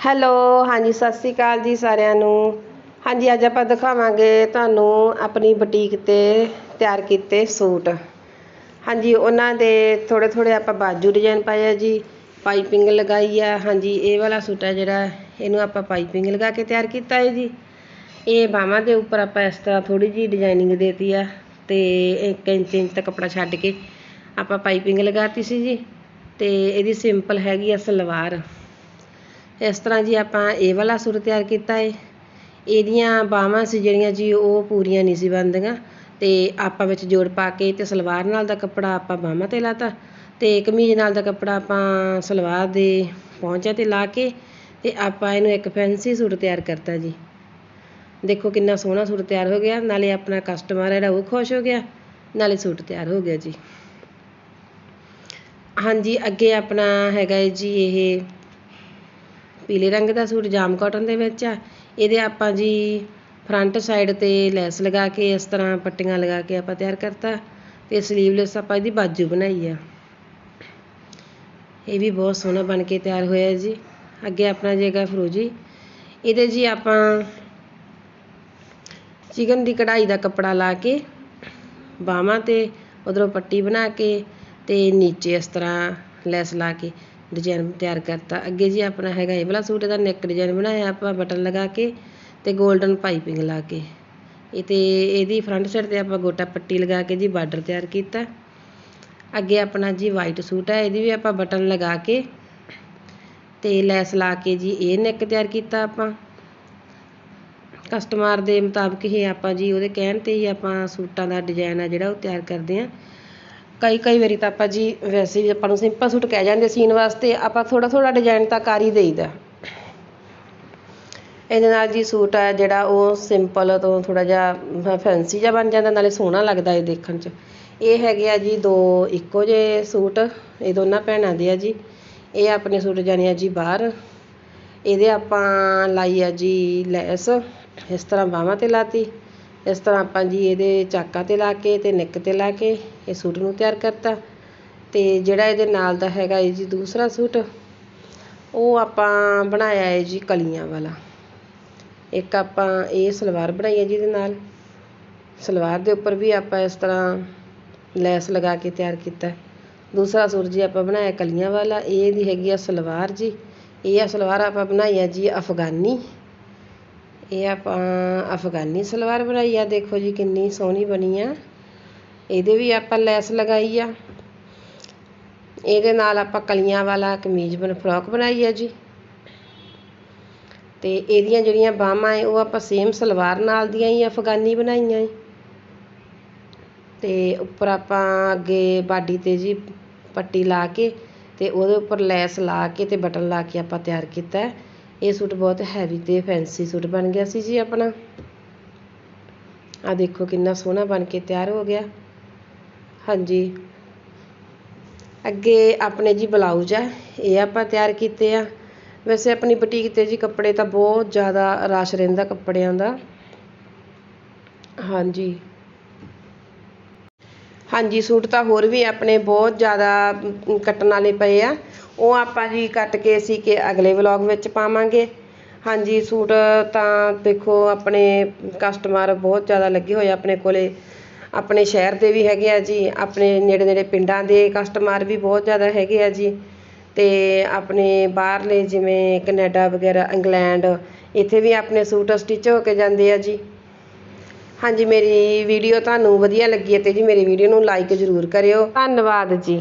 Hello, ਹਾਂਜੀ, ਸਤਿ ਸ਼੍ਰੀ ਅਕਾਲ ਜੀ ਸਾਰਿਆਂ ਨੂੰ। ਹਾਂਜੀ, ਅੱਜ ਆਪਾਂ ਦਿਖਾਵਾਂਗੇ ਤੁਹਾਨੂੰ ਆਪਣੀ ਬੁਟੀਕ ਤੇ ਤਿਆਰ ਕੀਤੇ ਸੂਟ। ਹਾਂਜੀ, ਉਹਨਾਂ ਦੇ ਥੋੜੇ ਥੋੜੇ ਆਪਾਂ ਬਾਜੂ ਡਿਜ਼ਾਈਨ ਪਾਏ ਆ ਜੀ, ਪਾਈਪਿੰਗ ਲਗਾਈ ਆ। ਹਾਂਜੀ, ਇਹ ਵਾਲਾ ਸੂਟ ਹੈ ਜਿਹੜਾ, ਇਹਨੂੰ ਆਪਾਂ ਪਾਈਪਿੰਗ ਲਗਾ ਕੇ ਤਿਆਰ ਕੀਤਾ ਹੈ ਜੀ। ਇਹ ਬਾਹਾਂ ਦੇ ਉੱਪਰ ਆਪਾਂ ਇਸ ਤਰ੍ਹਾਂ ਥੋੜੀ ਜੀ ਡਿਜ਼ਾਈਨਿੰਗ ਦੇਤੀ ਆ ਤੇ 1 ਇੰਚ ਇੰਚ ਤੱਕ ਕੱਪੜਾ ਛੱਡ ਕੇ ਆਪਾਂ ਪਾਈਪਿੰਗ ਲਗਾਤੀ ਸੀ ਜੀ। ਤੇ ਇਹਦੀ ਸਿੰਪਲ ਹੈਗੀ ਆ ਸਲਵਾਰ। ਇਸ ਤਰ੍ਹਾਂ ਜੀ ਆਪਾਂ ਇਹ ਵਾਲਾ ਸੂਟ ਤਿਆਰ ਕੀਤਾ ਏ। ਇਹਦੀਆਂ ਬਾਹਾਂ ਸੀ ਜਿਹੜੀਆਂ ਜੀ ਉਹ ਪੂਰੀਆਂ ਨਹੀਂ ਸੀ ਬਣਦੀਆਂ ਤੇ ਆਪਾਂ ਵਿੱਚ ਜੋੜ ਪਾ ਕੇ ਤੇ ਸਲਵਾਰ ਨਾਲ ਦਾ ਕੱਪੜਾ ਆਪਾਂ ਬਾਹਾਂ ਤੇ ਲਾਤਾ ਤੇ ਕਮੀਜ਼ ਨਾਲ ਦਾ ਕੱਪੜਾ ਆਪਾਂ ਸਲਵਾਰ ਦੇ ਪਹੁੰਚਿਆ ਤੇ ਲਾ ਕੇ ਤੇ ਆਪਾਂ ਇਹਨੂੰ ਇੱਕ ਫੈਂਸੀ ਸੂਟ ਤਿਆਰ ਕਰਤਾ ਜੀ। ਦੇਖੋ ਕਿੰਨਾ ਸੋਹਣਾ ਸੂਟ ਤਿਆਰ ਹੋ ਗਿਆ, ਨਾਲੇ ਆਪਣਾ ਕਸਟਮਰ ਜਿਹੜਾ ਉਹ ਖੁਸ਼ ਹੋ ਗਿਆ, ਨਾਲੇ ਸੂਟ ਤਿਆਰ ਹੋ ਗਿਆ ਜੀ। ਹਾਂਜੀ, ਅੱਗੇ ਆਪਣਾ ਹੈਗਾ ਹੈ ਜੀ ਇਹ ਪੀਲੇ ਰੰਗ ਦਾ ਸੂਟ ਜਾਮ ਕੋਟਨ ਦੇ ਵਿੱਚ ਆ। ਇਹਦੇ ਆਪਾਂ ਜੀ ਫਰੰਟ ਸਾਈਡ ਤੇ ਲੈਸ ਲਗਾ ਕੇ, ਇਸ ਤਰ੍ਹਾਂ ਪੱਟੀਆਂ ਲਗਾ ਕੇ ਆਪਾਂ ਤਿਆਰ ਕਰਤਾ ਤੇ ਸਲੀਵਲੈਸ ਆਪਾਂ ਇਹਦੀ ਬਾਜੂ ਬਣਾਈ ਆ। ਇਹ ਵੀ ਬਹੁਤ ਸੋਹਣਾ ਬਣ ਕੇ ਤਿਆਰ ਹੋਇਆ ਜੀ। ਅੱਗੇ ਆਪਣਾ ਜੇਗਾ ਫਰੋਜੀ। ਇਹਦੇ ਜੀ ਆਪਾਂ ਚਿਕਨ ਦੀ ਕਢਾਈ ਦਾ ਕੱਪੜਾ ਲਾ ਕੇ ਬਾਹਾਂ ਤੇ, ਉਧਰੋਂ ਪੱਟੀ ਬਣਾ ਕੇ ਤੇ ਨੀਚੇ ਇਸ ਤਰ੍ਹਾਂ ਲੈਸ ਲਾ ਕੇ ਡਿਜਾਇਨ ਤਿਆਰ ਕਰਤਾ। ਅੱਗੇ ਜੀ ਆਪਣਾ ਹੈਗਾ ਇਹ ਵਾਲਾ ਸੂਟ ਦਾ ਨੈਕ ਡਿਜ਼ਾਇਨ ਬਣਾਇਆ ਆਪਾਂ ਬਟਨ ਲਗਾ ਕੇ ਤੇ ਗੋਲਡਨ ਪਾਈਪਿੰਗ ਲਾ ਕੇ। ਇਹ ਤੇ ਇਹਦੀ ਫਰੰਟ ਸਾਈਡ ਤੇ ਆਪਾਂ ਗੋਟਾ ਪੱਟੀ ਲਗਾ ਕੇ ਜੀ ਬਾਰਡਰ ਤਿਆਰ ਕੀਤਾ। ਅੱਗੇ ਆਪਣਾ ਜੀ ਵਾਈਟ ਸੂਟ ਹੈ ਇਹਦੀ ਵੀ ਆਪਾਂ ਬਟਨ ਲਗਾ ਕੇ ਤੇ ਲੈਸ ਲਾ ਕੇ ਜੀ ਇਹ ਨੈਕ ਤਿਆਰ ਕੀਤਾ ਆਪਾਂ। ਕਸਟਮਰ ਦੇ ਮੁਤਾਬਕ ਹੀ ਆਪਾਂ ਜੀ ਉਹਦੇ ਕਹਿਣ ਤੇ ਹੀ ਆਪਾਂ ਸੂਟਾਂ ਦਾ ਡਿਜ਼ਾਈਨ ਆ ਜਿਹੜਾ ਉਹ ਤਿਆਰ ਕਰਦੇ ਹਾਂ ਕਈ ਕਈ ਵਾਰੀ ਤਾਂ ਆਪਾਂ ਜੀ ਵੈਸੇ ਵੀ ਆਪਾਂ ਨੂੰ ਸਿੰਪਲ ਸੂਟ ਕਹਿ ਜਾਂਦੇ ਸੀਨ ਵਾਸਤੇ, ਆਪਾਂ ਥੋੜਾ ਥੋੜਾ ਡਿਜ਼ਾਈਨ ਤਾਂ ਕਰ ਹੀ ਦੇਈਦਾ। ਇਹਦੇ ਨਾਲ ਜੀ ਸੂਟ ਆ ਜਿਹੜਾ ਉਹ ਸਿੰਪਲ ਤੋਂ ਥੋੜਾ ਜਿਹਾ ਫੈਂਸੀ ਜਿਹਾ ਬਣ ਜਾਂਦਾ, ਨਾਲੇ ਸੋਹਣਾ ਲੱਗਦਾ ਇਹ ਦੇਖਣ 'ਚ। ਇਹ ਹੈਗੇ ਆ ਜੀ ਦੋ ਇੱਕੋ ਜਿਹੇ ਸੂਟ, ਇਹ ਦੋਨਾਂ ਭੈਣਾਂ ਦੇ ਆ ਜੀ। ਇਹ ਆਪਣੇ ਸੂਟ ਜਾਣੇ ਆ ਜੀ ਬਾਹਰ। ਇਹਦੇ ਆਪਾਂ ਲਾਈ ਆ ਜੀ ਲੈਸ, ਇਸ ਤਰ੍ਹਾਂ ਬਾਹਾਂ ਤੇ ਲਾਤੀ। ਇਸ ਤਰ੍ਹਾਂ ਆਪਾਂ ਜੀ ਇਹਦੇ ਚਾਕਾਂ ਤੇ ਲਾ ਕੇ ਅਤੇ ਨਿੱਕ ਤੇ ਲਾ ਕੇ ਇਹ ਸੂਟ ਨੂੰ ਤਿਆਰ ਕਰਤਾ। ਅਤੇ ਜਿਹੜਾ ਇਹਦੇ ਨਾਲ ਦਾ ਹੈਗਾ ਇਹ ਜੀ ਦੂਸਰਾ ਸੂਟ, ਉਹ ਆਪਾਂ ਬਣਾਇਆ ਹੈ ਜੀ ਕਲੀਆਂ ਵਾਲਾ। ਇੱਕ ਆਪਾਂ ਇਹ ਸਲਵਾਰ ਬਣਾਈ ਹੈ ਜੀ ਇਹਦੇ ਨਾਲ। ਸਲਵਾਰ ਦੇ ਉੱਪਰ ਵੀ ਆਪਾਂ ਇਸ ਤਰ੍ਹਾਂ ਲੈਸ ਲਗਾ ਕੇ ਤਿਆਰ ਕੀਤਾ ਦੂਸਰਾ ਸੂਟ ਜੀ ਆਪਾਂ ਬਣਾਇਆ ਕਲੀਆਂ ਵਾਲਾ, ਇਹ ਦੀ ਹੈਗੀ ਆ ਸਲਵਾਰ ਜੀ। ਇਹ ਆ ਸਲਵਾਰ ਆਪਾਂ ਬਣਾਈ ਆ ਜੀ ਅਫਗਾਨੀ। ਇਹ ਆਪਾਂ ਅਫਗਾਨੀ ਸਲਵਾਰ ਬਣਾਈ ਆ। ਦੇਖੋ ਜੀ ਕਿੰਨੀ ਸੋਹਣੀ ਬਣੀ ਆ। ਇਹਦੇ ਵੀ ਆਪਾਂ ਲੈਸ ਲਗਾਈ ਆ। ਇਹਦੇ ਨਾਲ ਆਪਾਂ ਕਲੀਆਂ ਵਾਲਾ ਕਮੀਜ਼ ਬਣ ਫਰੋਕ ਬਣਾਈ ਆ ਜੀ। ਤੇ ਇਹਦੀਆਂ ਜਿਹੜੀਆਂ ਬਾਹਾਂ ਏ ਉਹ ਆਪਾਂ ਸੇਮ ਸਲਵਾਰ ਨਾਲ ਦੀਆਂ ਹੀ ਅਫਗਾਨੀ ਬਣਾਈਆਂ ਏ ਤੇ ਉੱਪਰ ਆਪਾਂ ਅੱਗੇ ਬਾਡੀ ਤੇ ਜੀ ਪੱਟੀ ਲਾ ਕੇ ਤੇ ਉਹਦੇ ਉੱਪਰ ਲੈਸ ਲਾ ਕੇ ਤੇ ਬਟਨ ਲਾ ਕੇ ਆਪਾਂ ਤਿਆਰ ਕੀਤਾ ਇਹ ਸੂਟ ਬਹੁਤ ਹੈਵੀ ਅਤੇ ਫੈਂਸੀ ਸੂਟ ਬਣ ਗਿਆ ਸੀ ਜੀ ਆਪਣਾ। ਆ ਦੇਖੋ ਕਿੰਨਾ ਸੋਹਣਾ ਬਣ ਕੇ ਤਿਆਰ ਹੋ ਗਿਆ। ਹਾਂਜੀ। ਅੱਗੇ ਆਪਣੇ ਜੀ ਬਲਾਊਜ਼ ਆ, ਇਹ ਆਪਾਂ ਤਿਆਰ ਕੀਤੇ ਆ। ਵੈਸੇ ਆਪਣੀ ਬੁਟੀਕ ਤੇ ਜੀ ਕੱਪੜੇ ਤਾਂ ਬਹੁਤ ਜ਼ਿਆਦਾ ਰਸ਼ ਰਹਿੰਦਾ ਕੱਪੜਿਆਂ ਦਾ। ਹਾਂਜੀ। ਹਾਂਜੀ, ਸੂਟ ਤਾਂ ਹੋਰ ਵੀ ਆਪਣੇ ਬਹੁਤ ਜ਼ਿਆਦਾ ਕੱਟਣ ਵਾਲੇ ਪਏ ਆ। ਉਹ ਆਪਾਂ ਜੀ ਕੱਟ ਕੇ ਸੀ ਕਿ ਅਗਲੇ ਵਲੌਗ ਵਿੱਚ ਪਾਵਾਂਗੇ। ਹਾਂਜੀ, ਸੂਟ ਤਾਂ ਦੇਖੋ ਆਪਣੇ ਕਸਟਮਰ ਬਹੁਤ ਜ਼ਿਆਦਾ ਲੱਗੇ ਹੋਏ ਆਪਣੇ ਕੋਲੇ। ਆਪਣੇ ਸ਼ਹਿਰ ਦੇ ਵੀ ਹੈਗੇ ਆ ਜੀ, ਆਪਣੇ ਨੇੜੇ ਨੇੜੇ ਪਿੰਡਾਂ ਦੇ ਕਸਟਮਰ ਵੀ ਬਹੁਤ ਜ਼ਿਆਦਾ ਹੈਗੇ ਆ ਜੀ। ਤੇ ਆਪਣੇ ਬਾਹਰਲੇ ਜਿਵੇਂ ਕੈਨੇਡਾ ਵਗੈਰਾ, ਇੰਗਲੈਂਡ, ਇੱਥੇ ਵੀ ਆਪਣੇ ਸੂਟ ਸਟਿਚ ਹੋ ਕੇ ਜਾਂਦੇ ਆ ਜੀ। ਹਾਂਜੀ, ਮੇਰੀ ਵੀਡੀਓ ਤੁਹਾਨੂੰ ਵਧੀਆ ਲੱਗੀ ਹੈ ਤੇ ਜੀ ਮੇਰੀ ਵੀਡੀਓ ਨੂੰ ਲਾਈਕ ਜ਼ਰੂਰ ਕਰਿਓ। ਧੰਨਵਾਦ ਜੀ।